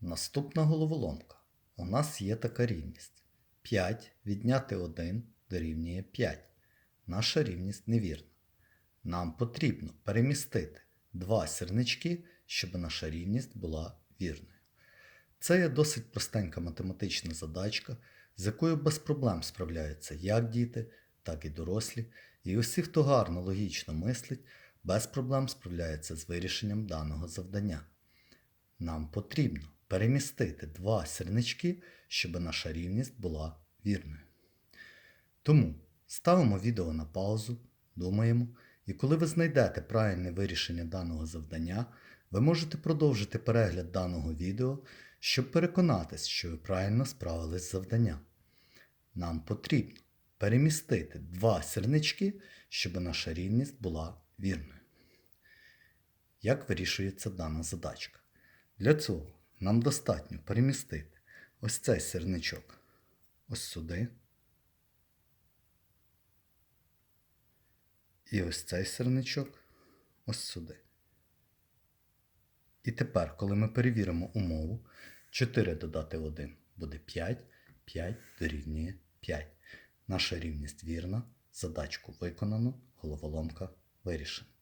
Наступна головоломка. У нас є така рівність. 5 відняти 1 дорівнює 5. Наша рівність невірна. Нам потрібно перемістити два сірнички, щоб наша рівність була вірною. Це є досить простенька математична задачка, з якою без проблем справляються як діти, так і дорослі, і усі, хто гарно логічно мислить, без проблем справляється з вирішенням даного завдання. Нам потрібно перемістити два сірнички, щоб наша рівність була вірною. Тому ставимо відео на паузу, думаємо, і коли ви знайдете правильне вирішення даного завдання, ви можете продовжити перегляд даного відео, щоб переконатись, що ви правильно справились з завданням. Нам потрібно перемістити два сірнички, щоб наша рівність була вірною. Як вирішується дана задачка? Для цього нам достатньо перемістити ось цей сірничок ось сюди. І ось цей сірничок ось сюди. І тепер, коли ми перевіримо умову, 4 додати 1 буде 5, 5 дорівнює 5. Наша рівність вірна, задачку виконано, головоломка вирішена.